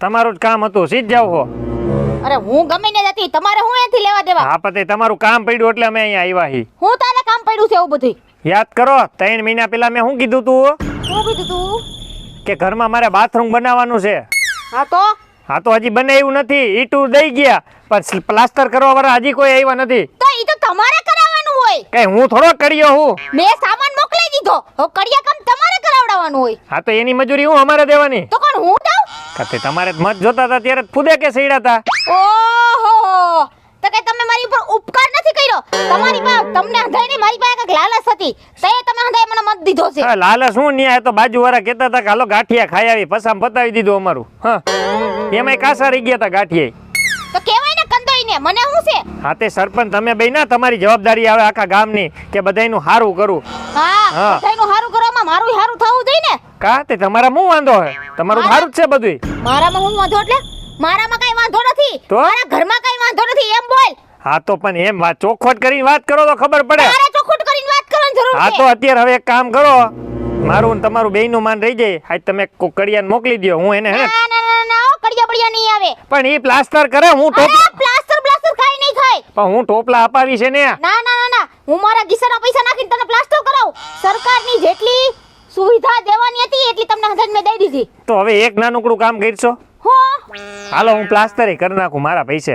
તમારું જ કામ હતું સીધ જાવ હો. અરે હું ગમે ને જતી તમારે હું અહીંથી લેવા દેવા? હા પતે તમારું કામ પડ્યું એટલે અમે અહીંયા આવ્યા હી. હું તારે કામ પડ્યું છે એવું બધું યાદ કરો ત્રણ મહિના પહેલા મેં શું કીધું તું? શું કીધું તું? કે ઘરમાં મારે બાથરૂમ બનાવવાનું છે. હા તો? હા તો હજી બનાવ્યું નથી ઈટું દઈ ગયા પણ પ્લાસ્ટર કરવા વાળા હજી કોઈ આવ્યા નથી. તો ઈ તો તમારે કરાવવાનું હોય. કઈ હું થોડો કર્યો હું? મેં સામાન મોકલી દીધો. હવે કડિયા કામ તમારે કરાવડાવવાનું હોય. હા તો એની મજૂરી હું અમારે દેવાની? તો કોણ હું દઉં તમારે મત જોતા હતા ત્યારે ખુદે કે સૈડા હતા ઓહો તો કે તમે મારી ઉપર ઉપકાર નથી કર્યો? તમારી પાસે તમને હંધાઈને મારી પાસે કંઈક લાલચ હતી. તે તમે હંધાઈ મને મત દીધો છે. હા, લાલચ શું ન્યાય તો બાજુવાળા કહેતા હતા કે હાલો ગાંઠિયા ખાઈ આવી પસામ પતાવી દીધું અમારું. હા. એમાંય કાસા રહી ગયા હતા ગાંઠિયા તો કહેવાય ને કંદોઈને મને શું છે? હા તે સરપંચ તમે બે ના તમારી જવાબદારી આવે આખા ગામની કે બધાયનું હારું કરું. હા હા. બધાયનું હારું કરવામાં મારું હારું થવું જોઈએ ને. કા? તે તમારા મુ વાંધો હે તમારું સારું જ છે બધું મારામાં હું વાંધો એટલે? મારામાં કઈ વાંધો નથી. તો? મારા ઘરમાં કઈ વાંધો નથી એમ બોલ. હા તો પણ એમ વાત ચોખવટ કરીને વાત કરો તો ખબર પડે. તારે ચોખુટ કરીને વાત કરવાની જરૂર હા છે. તો અત્યારે હવે એક કામ કરો. મારું ને તમારું બેયનું માન રહી જાય. આજ તમે કોક કડિયાને મોકલી દ્યો. હું એને હે ને? ના ના ના ના ઓ, કડિયા બડિયા નહીં આવે. પણ એ પ્લાસ્ટર કરે હું ટોપ અરે પ્લાસ્ટર પ્લાસ્ટર કાઈ નહીં થાય. પણ હું ટોપલા અપાવી છે ને ના ના ના ના હું મારા ગીસરના પૈસા નાખીને તને પ્લાસ્ટર કરાવું. સરકારની જેટલી સુવિધા દેવાની હતી એટલી તમને મેં દઈ દીધી. તો હવે એક નાનકડું કામ કરશો? હાલો હું પ્લાસ્ટરી કરી નાખું મારા પૈસે.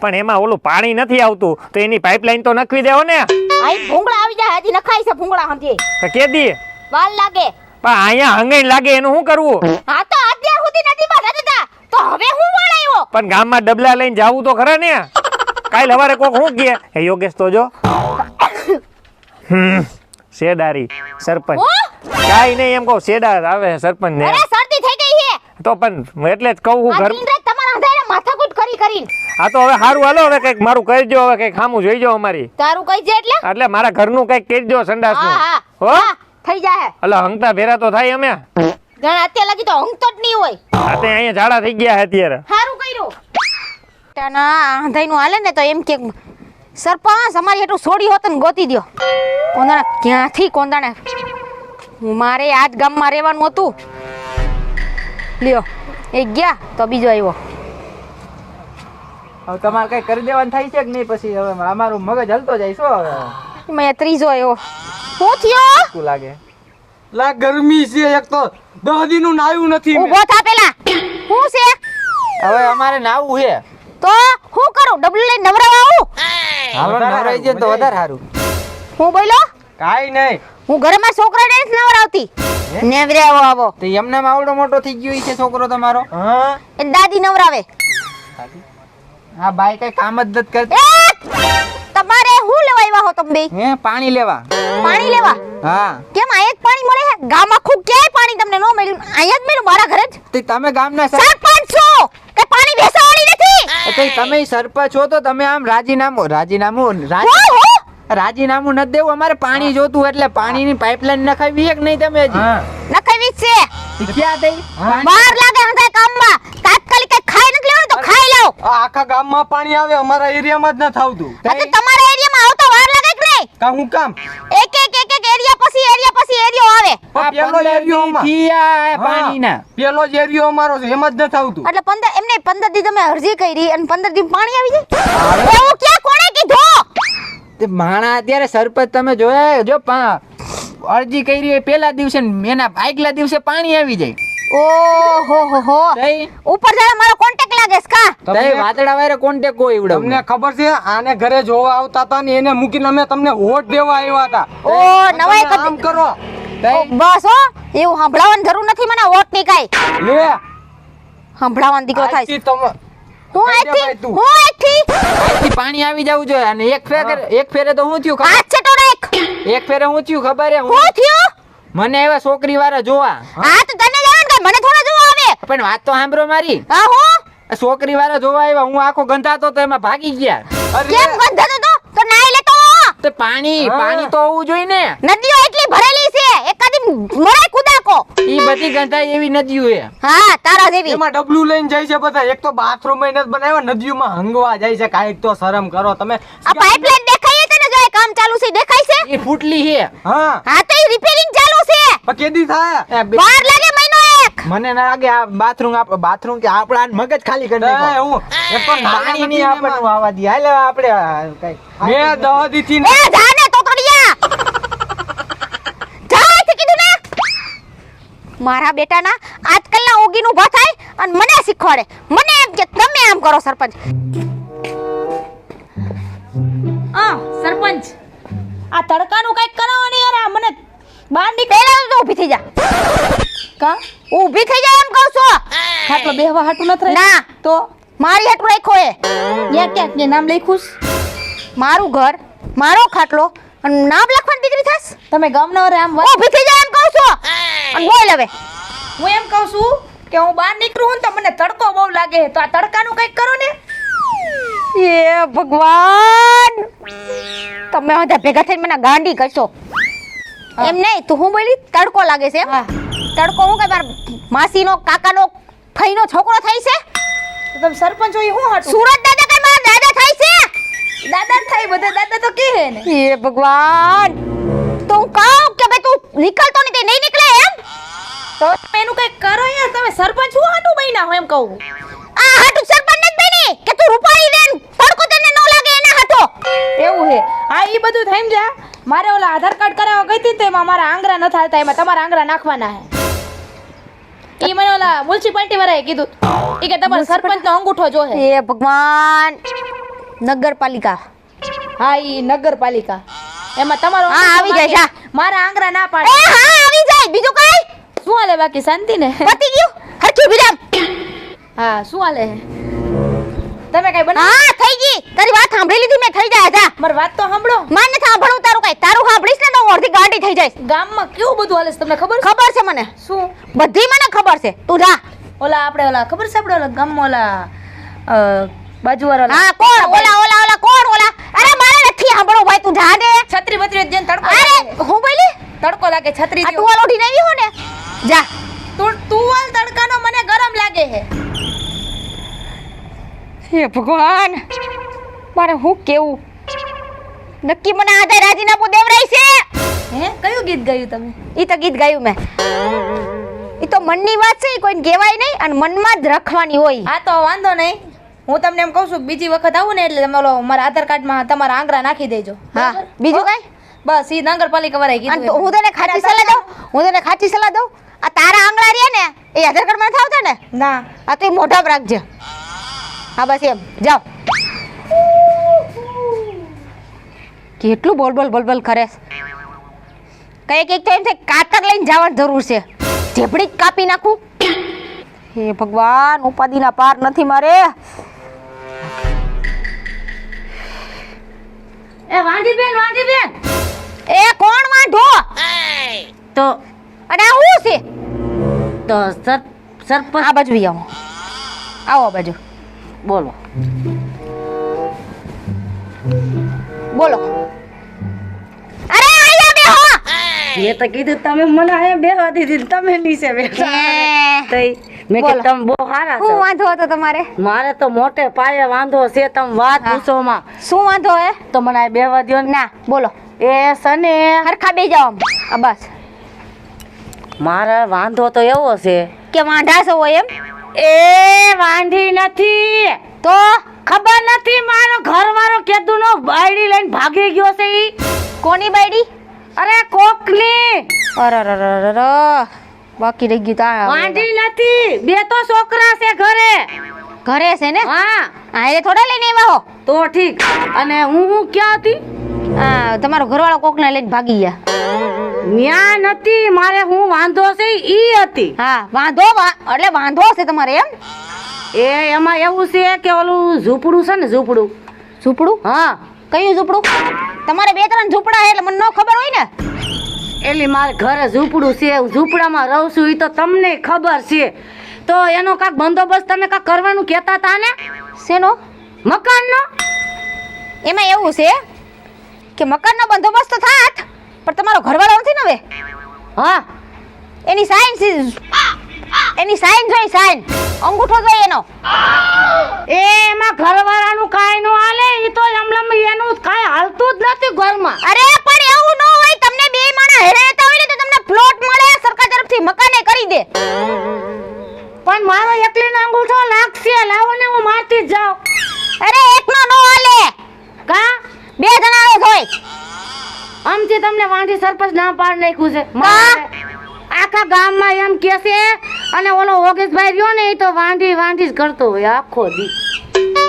પણ એમાં ઓલું પાણી નથી આવતું તો એની પાઇપલાઇન તો નખવી દેવો ને. આઈ ભૂંગળા આવી જાય હજી નખાય છે ભૂંગળા સમજી તો કે દી. વાર લાગે. પણ અહીંયા હંગાઈ લાગે એનું શું કરવું? હા તો અત્યાર સુધી નથી હતા તો હવે હું વળાયો પણ ગામમાં ડબલા લઈને જાવું તો ખરા ને. કાલ હવારે કોક હું કે હે યોગેશ તો જો. હમ શેડારી સરપંચ? કાઈ નહીં એમ કહું શેડા આવે સરપંચ ને અરે શરદી થઈ ગઈ છે. તો પણ એટલે જ કહું હું ઘર તમારા અંધારે માથાકૂટ કરી કરીને. આ તો હવે સારું હાલો હવે કંઈક મારું કરજો હવે કંઈક ખામું જોઈજો અમારી. તારું કઈ દે એટલે? એટલે મારા ઘરનું કંઈક કહી દો સંડાસનું હો. થઈ જાય એટલે હંગતા ભેરા તો થાય અમે. ઘણા અત્યારે લગી તો હંગતો જ નહીં હોય. આ તે અહીંયા ઝાડા થઈ ગયા છે અત્યારે. સારું કર્યું. તાના આંધાઈનું હાલે ને તો એમ કે સરપંચ અમારી હેઠું છોડી હોત ને ગોતી દ્યો. કોંદાણા ક્યાંથી કોંદાણે? મારે આ જ ગામમાં રહેવાનું હતું. લ્યો એક ગયા તો બીજો આવ્યો. હવે તમારે કઈ કરી દેવાનું થાય છે કે નહીં? પછી હવે અમારું મગજ હલતો જાય શું હવે? મેં ત્રીજો આવ્યો. શું થયો? શું લાગે? લા ગરમી છે એક તો. દહનું નાયું નથી ઊભો થા પેલા. શું છે? હવે અમારે નાવું છે. તો હું કરું? ડબલ લઈને નવરાવા આવું? હાલો નવરાઈ જાય તો વધારે સારું. હું બોલો કાંઈ નહીં. હું ઘરે મારા છોકરાને જ નવરાવતી નેવરે આવો તો એમને આવડો મોટો થઈ ગયો છે છોકરો તમારો? હા. એ દાદી નવરાવે. હા બાઈ કઈ કામ જ નથી કરતી? તમારે હું લેવા આવ્યા હો તમે બે? હે પાણી લેવા. પાણી લેવા? હા. કેમ આ એક પાણી મળે છે? ગામ આખું ક્યાંય પાણી તમને ન મળ્યું? અહીંયા જ મળ્યું મારા ઘરે જ? તે તમે ગામના સર- સરપંચ છો! કે પાણી બેસાડી નથી! તમે સરપંચ છો તો તમે આમ રાજીનામું રાજીનામું રાજી રાજીનામું નથી દેવું અમારે પાણી જોતું એટલે પાણીની પાઇપલાઈન નખાવી એક નહીં તમે હજી? નખાવી છે. ક્યાં થઈ? પાણી- બહાર લાગે હંગાય કામમાં. તાત્કાલિક કઈ ખાઈ નથી લેવાનું તો ખાઈ લાવ. આખા ગામમાં પાણી આવે અમારા એરિયામાં જ ન થાવતું આ તમારા એરિયામાં આવતો વાર લાગે કે નહીં? કા હું કામ? એક એક એક એક એરિયા પછી એરિયા પછી એરિયો આવે. પેલો એરિયો આ પાણીના. પેલો જ એરિયો અમારો છે એમ જ ન થાવતું એટલે પંદર એમને પંદર દી તમે અરજી કરી અને પંદર દી પાણી આવી જાય. એવું ક્યાં કોણે કીધું? તે માણા અત્યારે સરપંચ તમે જોયા જો પા- અરજી કરી હોય પેલા દિવસે ને એના આગલા દિવસે પાણી આવી જાય. ઓહો હો હો. ઉપર જરા મારો કોન્ટેક્ટ લાગે છે કા તઈ તમને- વાયરે કોન્ટેક કોઈ તમને એવડે ખબર છે આને ઘરે જોવા આવતા હતા ને એને મૂકીને અમે તમને વોટ દેવા આવ્યા હતા. ઓ કરો બસ હો. એવું સાંભળવાની જરૂર નથી મને વોટની કાઈ. લે. સાંભળવાનો દીકરો થાય. તમે હું કહી આથી હું આજથી પાણી આવી જવું જોઈએ અને એક ફેર એક ફેરે તો હું થયું હાથ છટો રાખ. એક ફેરે હું થયું ખબર હે હું થયું? મને એવા છોકરી વાળા જોવા. હા. તો તને જાણ કે મને થોડા જોવા આવે. પણ વાત તો સાંભળો મારી. હા હું. છોકરી વાળા જોવા આવ્યા હું આખો ગંધાતો તો એમાં ભાગી ગયા. કેમ ગંધાતો તો તો? નાઈ લેતો તો પાણી પાણી તો હોવું જોઈએ ને. નદીઓ એકાદી કુદાકો. ઈ બધી ગંધાય એવી નદીઓ હે હા તારા જેવી. એમાં ડબલું લઈને જાય છે બધા. એક તો બાથરૂમ નથી બનાવ્યા નદીઓમાં હંગવા જાય છે. કાંઈક તો શરમ કરો તમે. આ પાઇપલાઇન દેખાય છે ને જો કામ ચાલુ છે દેખાય છે? એ ફૂટલી હે હા. હા તો એ રિપેરિંગ ચાલુ છે. પણ કેદી થાય? વાર લાગે મહિનો એક. મને ના લાગે આ બાથરૂમ આપ બાથરૂમ કે આપડા મગજ ખાલી કરી નાખો. હું એ પણ પાણી નાની આપણને વાવા દે. હાલે આપણે કઈ મેં દહ દીધી એ ને જા ને તોતડિયા જા અહીંથી કીધું ને મારા બેટાના આજકાલના ઓગીનું ઊભા થાય અને મને શીખવાડે. મને એમ કે તમે આમ કરો સરપંચ. આ સરપંચ આ તડકાનું કંઈક કરાવો ને યાર આ મને બહાર નીકળ તો ઊભી થઈ જા. કા? ઊભી થઈ જા એમ કહું છું. ખાટલો બેહવા હાટું નથી ના. તો? મારી હાટું રાખ્યો એ. યા કે નામ લખ્યું મારું ઘર મારો ખાટલો અને નામ લખવાની દીકરી થાસ તમે ગામના રે આમ ઊભી થઈ જા એમ કહું છું. અને બોલ હવે. હું એમ કહું છું કે હું બહાર નીકળું તો મને તડકો બહુ લાગે તો આ તડકાનું કંઈક કરો ને. એ ભગવાન! તમે બધા ભેગા થઈને મને ગાંડી કરશો. એમ નહીં તું હું બોલી? તડકો લાગે છે તડકો હું કે મારા માસીનો કાકાનો ફઈનો છોકરો થાય છે? તમે સરપંચ હોય હું હાટું? સુરત દાદા કઈ મારા દાદા થાય છે? દાદા થાય બધા દાદા તો કે હે ને. એ ભગવાન! તો હું કહું કે ભાઈ તું નીકળતો નહીં તે નહીં તો એનું કઈ કરો યાર તમે સરપંચ હું હાટું બન્યા હો એમ કહું? આ હાટું સરપંચ નથી બની કે તું રૂપાળી દેન તડકો તને ન લાગે એના હાથો. એવું હે હા એ બધું થઈમ જા. મારે ઓલા આધાર કાર્ડ કરાવવા ગઈ હતી તો એમાં મારા આંગરા ન થાલતા એમાં તમારા આંગરા નાખવાના હે ઈ મને ઓલા મ્યુનિસિપાલિટી વાળાએ કીધું. ઈ કે તમારે સરપંચનો અંગૂઠો જોહે હે. ભગવાન નગરપાલિકા. હા ઈ નગરપાલિકા. એમાં તમારો હા, આવી જાય. મારા આંગળા ના પાડે. હા આવી જાય. બીજું કઈ શું હાલે બાકી શાંતિ ને પતી ગયું હરખી વિરામ હા શું હાલે તમે કઈ બના? હા થઈ ગઈ. તારી વાત સાંભળી લીધી મેં થઈ જાય જા. મારી વાત તો સાંભળો. માન નથી સાંભળું તારું કઈ. તારું સાંભળીશ ને તો અડધી ગાંડી થઈ જઈશ. ગામમાં કેવું બધું હાલે છે તમને ખબર ખબર છે મને. શું? બધી મને ખબર છે. તું જા. ઓલા આપણે ઓલા ખબર છે આપણે ઓલા ગામમાં ઓલા બાજુવાળા હા કોણ? ઓલા ઓલા ઓલા કોણ ઓલા? અરે મારે નથી સાંભળવું ભાઈ તું જા દે છત્રી બત્રી જેન તડકો અરે હું બોલી? તડકો લાગે છત્રી તું ઓલોડી નહીં હો ને. જા. તું તુવલ તડકાનો મને ગરમ લાગે હે હે ભગવાન મારે હું કેવું? નક્કી મને આધે રાજીનામું દેવરાય છે? હે? કયું ગીત ગાયું તમે? ઈ તો ગીત ગાયું મેં. ઈ તો મનની વાત છે કોઈને કહેવાય નહીં અને મનમાં જ રાખવાની હોય. હા તો વાંધો નહીં. હું તમને એમ કહું છું બીજી વખત આવું ને એટલે તમે ઓલો મારા આધાર કાર્ડમાં તમારા આંગળા નાખી દેજો. હા બીજું કાંઈ? બસ ઈ નગરપાલિકા વાળા કીધું તો હું તને ખાટી સલાહ દઉં? હું તને ખાટી સલાહ દઉં? આ તારા આંગળા રહ્યા ને એ આધારમાં થાવ ને? ના. આ તો મોઢા પર રાખજે. હા બસ એમ. જાઓ. કેટલું બોલ બોલ બોલ બોલ કરે કંઈક એક તો એમ થાય કાતર લઈને જવાની જરૂર છે. ઝેપડી કાપી નાખું. હે ભગવાન ઉપાધિના પાર નથી મારે. એ વાંધી બેન વાંધી બેન એ કોણ વાંઢો? તો અને આ શું છે? તો સર સરપંચ આ બાજુ આવો. આવો આ બાજુ. બોલો. બોલો. અરે આયા બેહો એ તો કીધું તમે મને અહીંયા બેહવા દીધી તમે નીચે બેઠા તઈ મેં કે તમે બહુ સારા શું વાંધો હતો તમારે? મારે તો મોટે પાયે વાંધો છે તમે વાત હા. પૂછો માં શું વાંધો હે? તો મને આ બેહવા દ્યો ને. ના બોલો. એ સને હરખા બે જાવ આ બસ. મારે વાંધો તો એવો છે કે વાંઢા છો હોય એમ? એ વાંઢી નથી. તો ખબર નથી મારો ઘરવાળો કેદુ નો બાયડી લઈને ભાગી ગયો છે ઈ. કોની બાયડી? અરે કોકની. અરે અરે અરે. બાકી રહી ગયું તા વાંઢી નથી. બે તો છોકરા છે ઘરે. ઘરે છે ને? હા. હા એ થોડા લઈને આવ્યા હો. તો ઠીક. અને હું હું ક્યાં હતી? હા તમારો ઘરવાળો કોકને લઈને ભાગી ગયા. ન્યા નથી મારે હું વાંધો છે ઈ હતી. હા વાંધો એટલે વાંધો છે તમારે એમ? એ એમાં એવું છે કે ઓલું ઝૂંપડું છે ને ઝૂંપડું. ઝૂંપડું? હા. કયું ઝૂંપડું? તમારે બે ત્રણ ઝૂંપડા એટલે મને ન ખબર હોય ને? એટલે મારે ઘરે ઝૂંપડું છે ઝૂંપડામાં રહું છું એ તો તમને ખબર છે. તો એનો કાંક બંદોબસ્ત તમે કાંક કરવાનું કહેતા હતા ને? શેનો? મકાનનો? એમાં એવું છે કે મકાનનો બંદોબસ્ત થાત પણ તમારો ઘરવાળો નથી ને હવે? હા. એની સાઈન એની સાઈન જોઈ સાઈન. અંગૂઠો જોઈ એનો. એ એમાં ઘરવાળાનું કાંઈ ન હાલે એ તો એમલમ એનું કાંઈ હાલતું જ નથી ઘરમાં. અરે પણ એવું ન હોય તમને બે માણા હેરે રહેતા હોય ને તો તમને પ્લોટ મળે સરકાર તરફથી મકાને કરી દે. પણ મારો એકલીનો અંગૂઠો લાગશે. લાવો ને હું મારતી જ જાઉં. અરે એકનો નો હાલે કા બે જણાનો જ હોય આમથી તમને વાંઢી સરપંચ ના પાડ નાખ્યું છે. આખા ગામમાં એમ કે છે અને ઓલો ઓગેશભાઈ રહ્યો ને એ તો વાંઢી વાંઢી જ કરતો હોય આખો દી.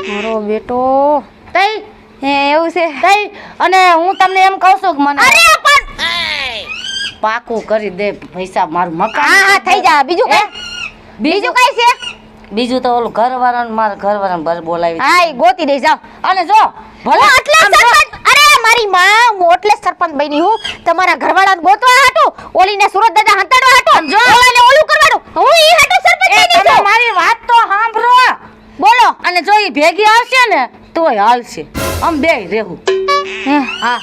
મારો બેટો. તઈ? હે એવું છે. તઈ? અને હું તમને એમ કહું છું કે મને અરે પણ પાકું કરી દે પૈસા મારું મકાન. હા હા થઈ જા. બીજું કઈ? બીજું કઈ છે? બીજું તો ઓલું ઘરવાળાને મારા ઘરવાળાને બર બોલાવી હા એ ગોતી દઈ જાવ અને જો હું એટલે સરપંચ મારી માં હું એટલે સરપંચ બની હું. તમારા ઘરવાળાને ગોતવા હાટો ઓલીને સુરત દાદા હંતાડવા હાટો. જો ઓલાને ઓલું કરવાનું. હું ઈ હાટો સરપંચ બની છું. મારી વાત તો સાંભળો. બોલો. અને જો ઈ ભેગી આવશે ને તોય હાલશે. આમ બે રહેવું હા.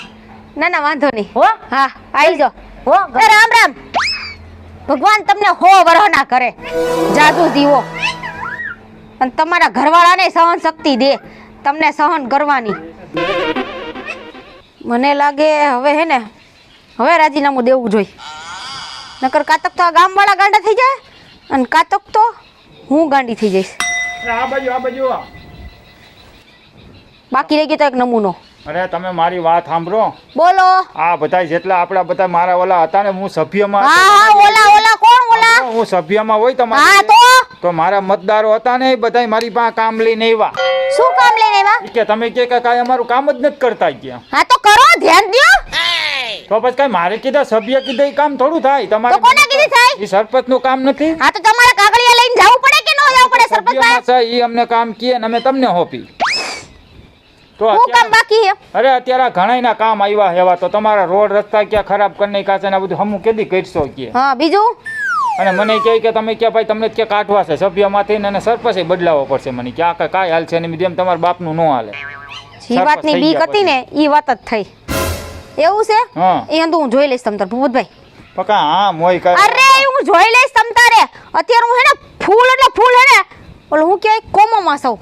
ના ના વાંધો નહીં. હો? હા આવી જો હો રામ રામ. ભગવાન તમને હો વરહ ના કરે. જાદુ દીવો. અને તમારા ઘરવાળાને સહન શક્તિ દે. તમને સહન કરવાની. મને લાગે હવે હે ને હવે રાજીનામું દેવું જોઈએ. નકર કાતક તો આ ગામવાળા ગાંડા થઈ જાય અને કાતક તો હું ગાંડી થઈ જઈશ. આ બાજુ આ બાજુ બાકી રહી ગયો તો એક નમૂનો. અરે તમે મારી વાત સાંભળો. બોલો. આ બધા જેટલા આપણા બધા મારા ઓલા હતા ને હું સભ્યમાં હા હા ઓલા ઓલા કોણ ઓલા? હું સભ્યમાં હોય હા તમારે તો તો મારા મતદારો હતા ને એ બધા મારી પાસે કામ લઈને આવ્યા. શું કામ લઈને આવ્યા? કે તમે કે કાંઈ અમારું કામ જ નથી કરતા ગયા હા તો કરો ધ્યાન દો તો પછી કાંઈ મારે કીધા સભ્ય કીધા એ કામ થોડું થાય. તો તમારે કોને કીધી થાય? એ સરપંચનું કામ નથી. હા તો તમારે કાગળિયા લઈને જવું પડે કે ન જવું પડે? સરપંચ છે એ અમને કામ કીએ ને અમે તમને હોપી. તો કામ બાકી અરે અત્યારે ઘણાયના કામ આવ્યા હેવા તો તમારા રોડ રસ્તા ક્યાં ખરાબ કરી નાખ્યા છે ને આ બધું હમું કેદી કરશો કે? હા બીજું? અને મને કહે કે તમે કે ભાઈ તમને કે કાઢવા છે સભ્યમાંથી ને સરપંચે બદલાવો પડશે. મને કે આ કાંઈ હાલ છે ને જેમ તમારા બાપનું ન હાલે. એ વાતની બીક હતી ને એ વાત જ થઈ. એવું છે? એ અંદર હું જોઈ લઈશ તમ તાર ભૂપતભાઈ. પકા હા મોય કર અરે હું જોઈ લઈશ તમ તારે. અત્યારે હું હે ને ફૂલ એટલે ફૂલ હે ને. ઓલો હું કોમો કોમોમાં સૌ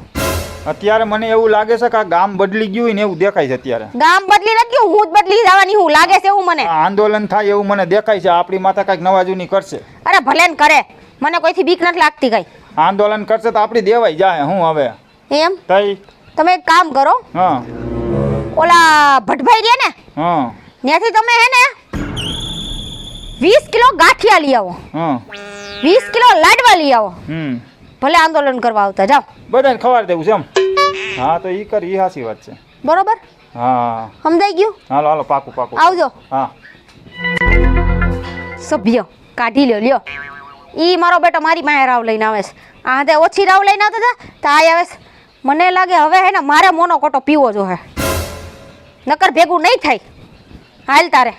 અત્યારે મને એવું લાગે છે કે આ ગામ બદલી ગયું ને એવું દેખાય છે અત્યારે. ગામ બદલી નથી ગયું હું જ બદલી જવાની હું લાગે છે એવું મને. આંદોલન થાય એવું મને દેખાય છે આપણી માથા કંઈક નવા જૂની કરશે. અરે ભલે ને કરે મને કોઈથી બીક નથી લાગતી કઈ. આંદોલન કરશે તો આપણી દેવાઈ જાય હું હવે. એમ? તઈ? તમે એક કામ કરો. હા. ઓલા ભટભાઈ રે ને હા. ત્યાંથી તમે હે ને વીસ કિલો ગાંઠિયા લઈ આવો. હા. વીસ કિલો લાડવા લઈ આવો. હમ. ભલે આંદોલન કરવા આવતા જાઓ. બધાને ખબર દેવું છે એમ? હા તો ઈ કરી ઈ હાસી વાત છે. બરોબર? હા. સમજાઈ ગયું? હાલો હાલો પાકું પાકું. આવજો. હા. સભ્ય કાઢી લ્યો લ્યો. ઈ મારો બેટો મારી પાસે રાવ લઈને આવે છે. આ તે ઓછી રાવ લઈને આવતા હતા તો આ આવે છે. મને લાગે હવે હે ને મારે મોનો કોટો પીવો જો હે નકર ભેગું નહીં થાય. હાલ તારે.